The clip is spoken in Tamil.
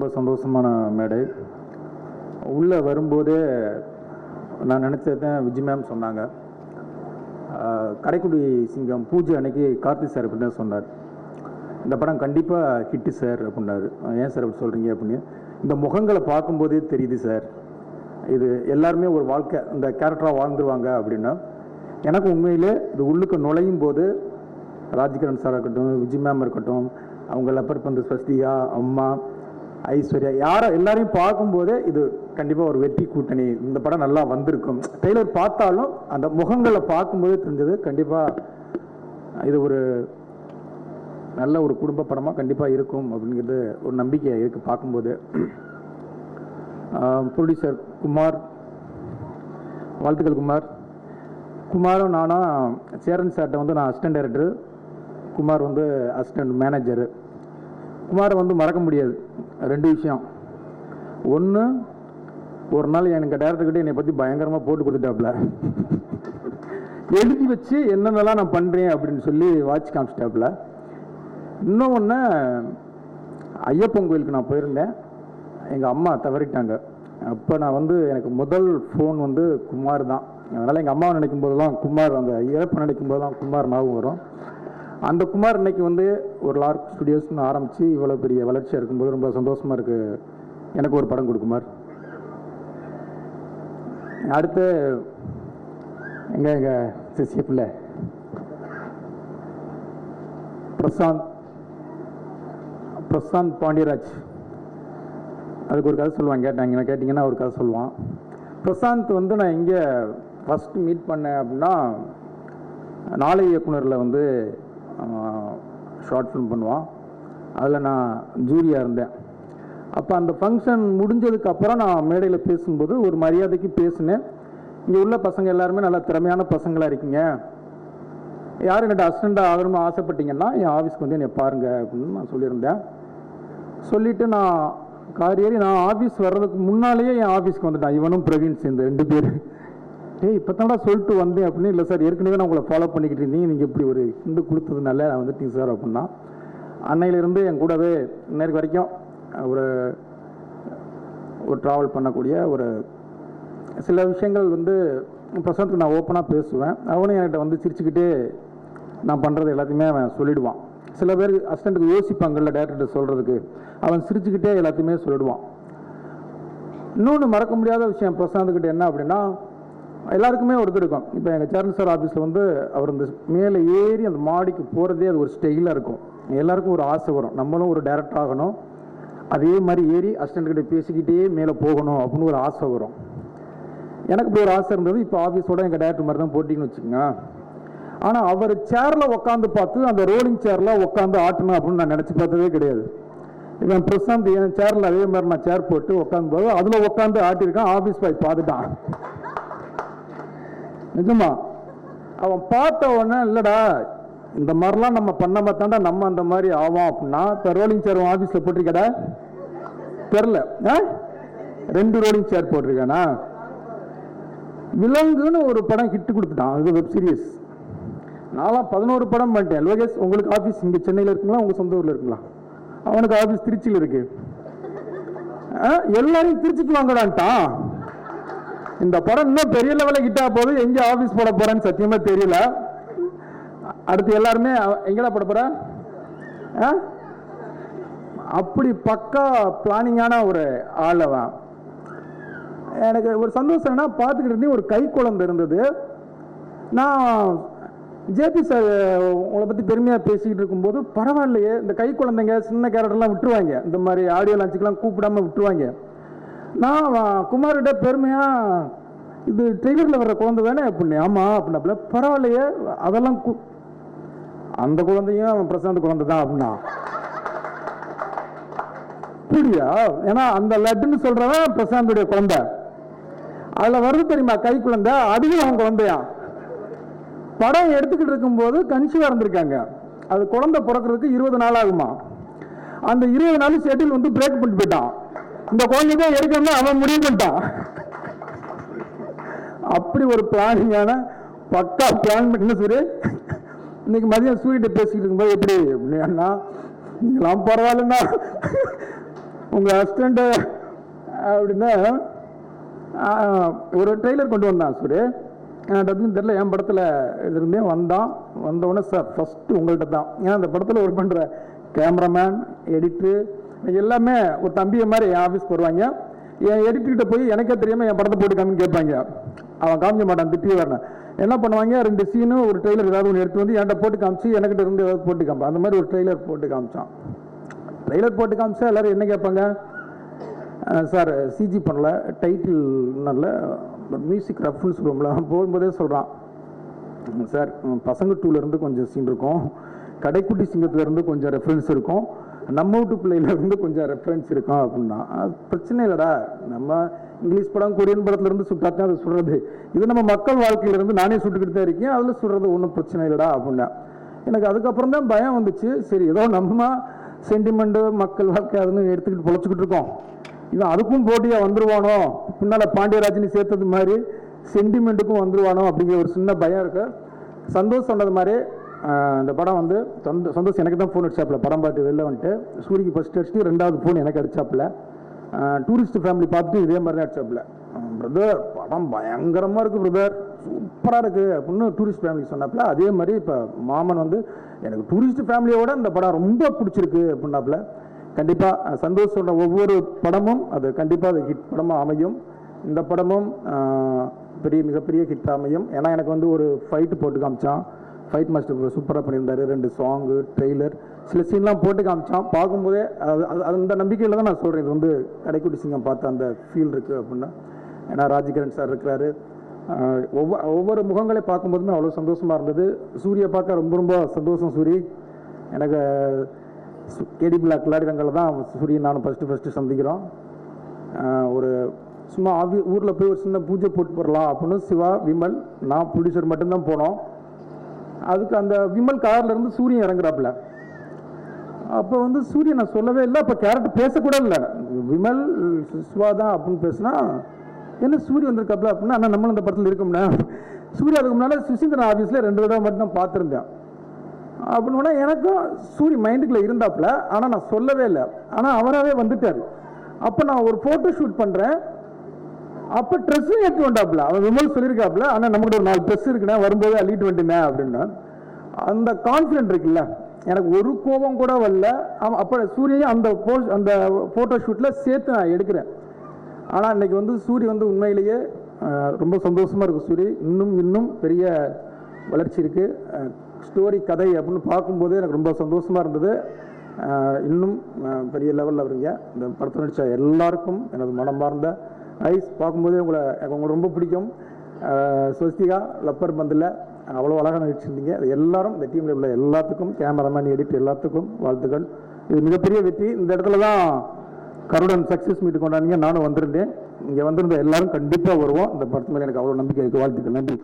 ரொம்ப சந்தோஷமான மேடை. உள்ளே வரும்போதே நான் நினச்சது தான் விஜய் மேம் சொன்னாங்க கடைக்குடி சிங்கம் பூஜை அன்னைக்கு கார்த்தி சார் அப்படின்னு தான் சொன்னார். இந்த படம் கண்டிப்பாக ஹிட்டு சார் அப்படின்னாரு. ஏன் சார் அப்படி சொல்கிறீங்க அப்படின்னு. இந்த முகங்களை பார்க்கும்போதே தெரியுது சார் இது எல்லாருமே ஒரு வாழ்க்கை இந்த கேரக்டராக வாழ்ந்துருவாங்க அப்படின்னா எனக்கு உண்மையிலே இது உள்ளுக்கு நுழையும் போது ராஜ்கிரண் சார் இருக்கட்டும் விஜய் மேம் இருக்கட்டும் அவங்க லப்பர் பந்து ஸ்வஸ்தியா அம்மா ஐஸ்வர்யா. யாரோ எல்லாரையும் பார்க்கும்போதே இது கண்டிப்பாக ஒரு வெற்றி கூட்டணி. இந்த படம் நல்லா வந்திருக்கும். டெய்லர் பார்த்தாலும் அந்த முகங்களை பார்க்கும்போதே தெரிஞ்சது கண்டிப்பாக இது ஒரு நல்ல ஒரு குடும்ப படமாக கண்டிப்பாக இருக்கும் அப்படிங்கிறது ஒரு நம்பிக்கை இருக்குது பார்க்கும்போது. ப்ரொடியூசர் குமார் வாழ்த்துக்கள் குமார். குமாரும் நானும் சேரன் சார்கிட்ட வந்து நான் அசிஸ்டன்ட் டைரக்டர் குமார் வந்து அசிஸ்டன்ட் மேனேஜரு குமாரை வந்து மறக்க முடியாது. ரெண்டு விஷயம். ஒன்று ஒரு நாள் எனக்கு டேரக்டர்கிட்ட என்னை பற்றி பயங்கரமாக போட்டு கொடுத்துட்டாப்புல எழுதி வச்சு என்னென்னலாம் நான் பண்ணுறேன் அப்படின்னு சொல்லி வாட்ச் காமிச்சிட்டாப்புல இன்னொன்று ஐயப்பன் கோயிலுக்கு நான் போயிருந்தேன். எங்கள் அம்மா தவறிட்டாங்க. அப்போ நான் வந்து எனக்கு முதல் ஃபோன் வந்து குமார் தான். அதனால் எங்கள் அம்மாவை நினைக்கும் போதெல்லாம் குமார் அந்த இறப்பு நினைக்கும் போதெல்லாம் குமார் ஞாபகம் வரும். அந்த குமார் இன்னைக்கு வந்து ஒரு லார்க் ஸ்டுடியோஸ்னு ஆரம்பித்து இவ்வளோ பெரிய வளர்ச்சியாக இருக்கும்போது ரொம்ப சந்தோஷமாக இருக்குது எனக்கு ஒரு படம் கொடுக்குமார் அடுத்து எங்கே எங்கள் சிசிய பிள்ளை. பிரசாந்த் பிரசாந்த் பாண்டியராஜ். அதுக்கு ஒரு கதை சொல்லுவாங்க கேட்டாங்க நான் கேட்டிங்கன்னா ஒரு கதை சொல்லுவான். பிரசாந்த் வந்து நான் இங்கே ஃபஸ்ட்டு மீட் பண்ணேன் அப்படின்னா நாளை இயக்குனரில் வந்து ஷார்ட் ஃபிலிம் பண்ணுவான். அதில் நான் ஜூரியாக இருந்தேன். அப்போ அந்த ஃபங்க்ஷன் முடிஞ்சதுக்கப்புறம் நான் மேடையில் பேசும்போது ஒரு மரியாதைக்கு பேசினேன். இங்கே உள்ள பசங்க எல்லாருமே நல்லா திறமையான பசங்களாக இருக்கீங்க. யார் என்கிட்ட அசிஸ்டண்ட்டாக ஆகணும்னு ஆசைப்பட்டீங்கன்னா என் ஆஃபீஸ்க்கு வந்து என்னை பாருங்க அப்படின்னு நான் சொல்லியிருந்தேன். சொல்லிவிட்டு நான் கார் ஏறி நான் ஆஃபீஸ் வர்றதுக்கு முன்னாலேயே என் ஆஃபீஸ்க்கு வந்துட்டான். இவனும் பிரவீன் சேர்ந்து ரெண்டு பேர். ஏய் இப்போ சொல்லிட்டு வந்தேன் அப்படின்னு. இல்லை சார் ஏற்கனவே நான் உங்களை ஃபாலோ பண்ணிக்கிட்டு இருந்தீங்க நீங்கள் இப்படி ஒரு ஹிண்டு கொடுத்ததுனால நான் வந்துட்டீங்க சார் அப்படின்னா. அன்னையிலிருந்து என் கூடவே இன்னைக்கு வரைக்கும் ஒரு ஒரு ட்ராவல் பண்ணக்கூடிய ஒரு சில விஷயங்கள் வந்து பிரசாந்த்க்கு நான் ஓப்பனாக பேசுவேன். அவனும் என்கிட்ட வந்து சிரிச்சுக்கிட்டே நான் பண்ணுறது எல்லாத்தையுமே அவன் சொல்லிடுவான். சில பேர் அசிஸ்டண்ட்டுக்கு யோசிப்பாங்கல்ல டேரக்டர்கிட்ட சொல்கிறதுக்கு அவன் சிரிச்சுக்கிட்டே எல்லாத்தையுமே சொல்லிடுவான். இன்னொன்று மறக்க முடியாத விஷயம் பிரசாந்த்கிட்ட என்ன அப்படின்னா எல்லாருக்குமே ஒரு இது இருக்கும். இப்போ எங்கள் சேர்மன் சார் ஆஃபீஸில் வந்து அவர் இந்த மேலே ஏறி அந்த மாடிக்கு போகிறதே அது ஒரு ஸ்டைலாக இருக்கும். எல்லாருக்கும் ஒரு ஆசை வரும். நம்மளும் ஒரு டேரக்டர் ஆகணும். அதே மாதிரி ஏறி அசிஸ்டண்ட்கிட்ட பேசிக்கிட்டே மேலே போகணும் அப்படின்னு ஒரு ஆசை வரும். எனக்கு இப்படி ஒரு ஆசை இருந்தது. இப்போ ஆஃபீஸோட எங்கள் டேரக்டர் மாதிரி தான் போட்டிங்கன்னு வச்சுக்கோங்க. ஆனால் அவர் சேரில் உட்காந்து பார்த்து அந்த ரோலிங் சேரில் உட்காந்து ஆட்டணும் அப்படின்னு நான் நினச்சி பார்த்ததே கிடையாது. இவன் பிரசாந்த் என் சேரில் அதே மாதிரி நான் சேர் போட்டு உட்காந்து போது அதில் உட்காந்து ஆட்டியிருக்கான். ஆஃபீஸ் பாய் பார்த்துட்டான். நிஜமா? அவன் பார்த்த உடனே இல்லைடா இந்த மாதிரிலாம் நம்ம பண்ணாம தாண்டா நம்ம அந்த மாதிரி ஆவோம் அப்படின்னா இப்போ ரோலிங் சேர் ஆஃபீஸில் போட்டிருக்கடா? தெரில ஆ? ரெண்டு ரோலிங் சேர் போட்டிருக்கானா? விலங்குன்னு ஒரு படம் ஹிட்டு கொடுத்துட்டான் அது வெப் சீரிஸ் நான்லாம் பதினோரு படம் பண்ணிட்டேன். லோகேஷ் உங்களுக்கு ஆஃபீஸ் இங்கே சென்னையில் இருக்குங்களா? உங்கள் சொந்த ஊரில் இருக்குங்களா? அவனுக்கு ஆஃபீஸ் திருச்சியில் இருக்கு. ஆ, எல்லாரையும் திருச்சிக்கு வாங்கடான்ட்டான். இந்த படம் இன்னும் பெரிய லெவலில் கிட்டா போது எங்கே ஆஃபீஸ் போட போகிறேன்னு சத்தியமாக தெரியல. அடுத்து எல்லாருமே எங்கடா போட போகிற ஆ? அப்படி பக்கா பிளானிங்கான ஒரு ஆள் அவன். எனக்கு ஒரு சந்தோஷம் என்ன பார்த்துக்கிட்டு இருந்தே ஒரு கை குழந்தை இருந்தது. நான் ஜேபி சார் உங்களை பற்றி பெருமையாக பேசிக்கிட்டு இருக்கும்போது பரவாயில்லையே இந்த கை குழந்தைங்க சின்ன கேரக்டர்லாம் விட்டுருவாங்க. இந்த மாதிரி ஆடியோ லான்ச்சுக்கெலாம் கூப்பிடாம விட்டுருவாங்க. நான் குமார்கிட்ட பெருமையாக இது ட்ரெய்லரில் வர்ற குழந்தை தானே அப்படின்னு ஆமாம் அப்படின்னாப்புல பரவாயில்லையே அதெல்லாம் கு- அந்த குழந்தையும் அவன் பிரசாந்த் குழந்தை தான் அப்படின்னா. புரியா ஏன்னா அந்த லட்டுன்னு சொல்றவன் பிரசாந்துடைய குழந்தை. அதுல வருது தெரியுமா கை குழந்தை? அதுவும் அவன் குழந்தையா? படம் எடுத்துக்கிட்டு இருக்கும்போது கன்சீவா இருந்திருக்காங்க. அது குழந்தை பிறக்கிறதுக்கு இருபது நாள் ஆகுமா? அந்த இருபது நாள் ஷெட்யூல் வந்து பிரேக் பண்ணிட்டு போயிட்டான். இந்த குழந்தைங்க எடுக்கணும்னு அவன் முடிவு பண்ணிட்டான். அப்படி ஒரு பிளானிங்கான பக்கா பிளான் பண்ணி சூரிய இன்னைக்கு மதியம் சூரியட்ட பேசிக்கிட்டு இருக்கும்போது எப்படி? அப்படின்னா நீங்களாம் பரவாயில்லண்ணா. உங்கள் ஹஸ்பண்டு அப்படின்னா ஒரு ட்ரெய்லர் கொண்டு வந்தான் சூரிய. டப்பிங் தெரில என் படத்தில் இருந்தே வந்தான். வந்தவுடனே சார் ஃபஸ்ட்டு உங்கள்கிட்ட தான் ஏன்னா அந்த படத்தில் ஒர்க் பண்ணுற கேமராமேன் எடிட்ரு எல்லாமே ஒரு தம்பியை மாதிரி என் ஆஃபீஸ்க்கு வருவாங்க. என் எடிட்டர்கிட்ட போய் எனக்கே தெரியாமல் என் படத்தை போட்டு காமின்னு கேட்பாங்க. அவன் காமிக்க மாட்டான் திட்டி வரணும் என்ன பண்ணுவாங்க? ரெண்டு சீனு ஒரு ட்ரெய்லர் ஏதாவது ஒன்று எடுத்து வந்து என்கிட்ட போட்டு காமிச்சு எனக்கிட்ட இருந்து ஏதாவது போட்டு காமிப்பான். அந்த மாதிரி ஒரு ட்ரெய்லர் போட்டு காமிச்சான். ட்ரெய்லர் போட்டு காமிச்சா எல்லோரும் என்ன கேட்பாங்க? சார் சிஜி பண்ணல டைட்டில் நல்ல மியூசிக் ரஃப்னு சொல்லுவோம்ல போகும்போதே சொல்கிறான் சார் பசங்க டூலேருந்து கொஞ்சம் சீன் இருக்கும். கடைக்குட்டி சிங்கத்துலேருந்து கொஞ்சம் ரெஃபரன்ஸ் இருக்கும். நம்ம வீட்டு பிள்ளையிலேருந்து கொஞ்சம் ரெஃபரன்ஸ் இருக்கும் அப்படின்னா அது பிரச்சனை இல்லைடா. நம்ம இங்கிலீஷ் படம் கொரியன் படத்துலேருந்து சுட்டாத்தான் அதை சுடுறது. இது நம்ம மக்கள் வாழ்க்கையிலேருந்து நானே சுட்டுக்கிட்டு தான் இருக்கேன். அதில் சுடுறது ஒன்றும் பிரச்சனை இல்லைடா அப்படின்னா. எனக்கு அதுக்கப்புறம் தான் பயம் வந்துச்சு. சரி ஏதோ நம்ம சென்டிமெண்ட்டு மக்கள் வாழ்க்கை அதுன்னு எடுத்துக்கிட்டு பொழைச்சிக்கிட்டு இருக்கோம். இவன் அதுக்கும் போட்டியாக வந்துருவானோ? பின்னால் பாண்டியராஜினி சேர்த்தது மாதிரி சென்டிமெண்ட்டுக்கும் வந்துருவானோ அப்படிங்கிற ஒரு சின்ன பயம் இருக்குது சந்தோஷம் சொன்னது மாதிரி இந்த படம் வந்து சொந்த சந்தோஷம் எனக்கு தான் ஃபோன் அடிச்சாப்புல. படம் பார்த்து வெளில வந்துட்டு சூரிக்கு ஃபஸ்ட் அடிச்சுட்டு ரெண்டாவது ஃபோன் எனக்கு அடிச்சாப்புல. டூரிஸ்ட் ஃபேமிலி பார்த்துட்டு இதே மாதிரி தான் அடிச்சாப்புல பிரதர் படம் பயங்கரமாக இருக்குது பிரதர் சூப்பராக இருக்குது அப்படின்னு டூரிஸ்ட் ஃபேமிலி சொன்னாப்புல. அதே மாதிரி இப்போ மாமன் வந்து எனக்கு டூரிஸ்ட் ஃபேமிலியோட இந்த படம் ரொம்ப பிடிச்சிருக்கு அப்படின்னாப்புல. கண்டிப்பாக சந்தோஷ் சொன்ன ஒவ்வொரு படமும் அது கண்டிப்பாக அது ஹிட் படமாக அமையும். இந்த படமும் பெரிய மிகப்பெரிய ஹிட் அமையும். ஏன்னா எனக்கு வந்து ஒரு ஃபைட்டு போட்டு காமிச்சான். ஃபைட் மாஸ்டர் சூப்பராக பண்ணியிருந்தாரு. ரெண்டு சாங்கு ட்ரெய்லர் சில சீன்லாம் போட்டு காமிச்சான். பார்க்கும்போதே அது அது அந்த நம்பிக்கையில் தான் நான் சொல்கிறேன் இது வந்து கடைக்குட்டி சிங்கம் பார்த்த அந்த ஃபீல் இருக்குது அப்படின்னா. ஏன்னா ராஜகிரண் சார் இருக்கிறாரு. ஒவ்வொரு ஒவ்வொரு முகங்களை பார்க்கும்போதுமே அவ்வளோ சந்தோஷமாக இருந்தது. சூரிய பார்க்க ரொம்ப ரொம்ப சந்தோஷம் சூரி. எனக்கு கேடி பிளாக் கிளாடிரங்களில் தான் சூரியன் நானும் ஃபஸ்ட்டு ஃபஸ்ட்டு சந்திக்கிறோம். ஒரு சும்மா ஆவி ஊரில் போய் ஒரு சின்ன பூஜை போட்டு போடலாம் அப்படின்னு சிவா விமல் நான் ப்ரொடியூசர் மட்டும்தான் போனோம். அதுக்கு அந்த விமல் கார்லேருந்து சூரியன் இறங்குறாப்புல. அப்போ வந்து சூரியன் நான் சொல்லவே இல்லை அப்போ கேரக்டர் பேசக்கூட இல்லை. விமல் சிவா தான் அப்படின்னு பேசுனா என்ன சூரியன் வந்திருக்காப்புல அப்படின்னா ஆனால் நம்மளும் அந்த படத்தில் இருக்கோம்னா சூர்யா அதுக்கு முன்னால் சுசீந்திரன் ஆஃபீஸில் ரெண்டு தடவை மட்டும் தான் பார்த்துருந்தேன். அப்படின்னா எனக்கும் சூரிய மைண்டுக்குள்ளே இருந்தாப்புல ஆனால் நான் சொல்லவே இல்லை. ஆனால் அவராகவே வந்துட்டார். அப்போ நான் ஒரு ஃபோட்டோ ஷூட் பண்ணுறேன் அப்போ ட்ரெஸ்ஸும் எடுத்து வந்தாப்புல அவன் விமல் சொல்லியிருக்காப்புல ஆனால் நம்மகிட்ட ஒரு நாலு ட்ரெஸ் இருக்குண்ணே வரும்போது அள்ளிட்டு வந்துட்டேன் அப்படின்னா. அந்த கான்ஃபிடென்ட் இருக்குல்ல. எனக்கு ஒரு கோபம் கூட வரல. அவன் அப்போ சூரியன் அந்த போ அந்த ஃபோட்டோ ஷூட்டில் சேர்த்து நான் எடுக்கிறேன். ஆனால் இன்னைக்கு வந்து சூரிய வந்து உண்மையிலேயே ரொம்ப சந்தோஷமாக இருக்கு சூரிய. இன்னும் இன்னும் பெரிய வளர்ச்சி இருக்குது ஸ்டோரி கதை அப்படின்னு பார்க்கும்போது எனக்கு ரொம்ப சந்தோஷமாக இருந்தது. இன்னும் பெரிய லெவலில் வருங்க. இந்த படத்தை நடித்த எல்லாருக்கும் எனது மனமார்ந்த ஐஸ் பார்க்கும்போதே உங்களை எனக்கு ரொம்ப பிடிக்கும். ஸ்வஸ்திகா லப்பர் பந்தில். அவ்வளோ அழகாக நடிச்சிருந்தீங்க. அது எல்லாரும் இந்த டீமில் உள்ள எல்லாத்துக்கும் கேமராமேன் எடிட் எல்லாத்துக்கும் வாழ்த்துக்கள். இது மிகப்பெரிய வெற்றி. இந்த இடத்துல தான் கருடன் சக்ஸஸ் மீட் கொண்டாடிங்க நானும் வந்திருந்தேன். இங்கே வந்திருந்த எல்லாரும் கண்டிப்பாக வருவோம். இந்த படத்து மேலே எனக்கு அவ்வளோ நம்பிக்கை இருக்குது வாழ்த்துக்கள். நன்றி.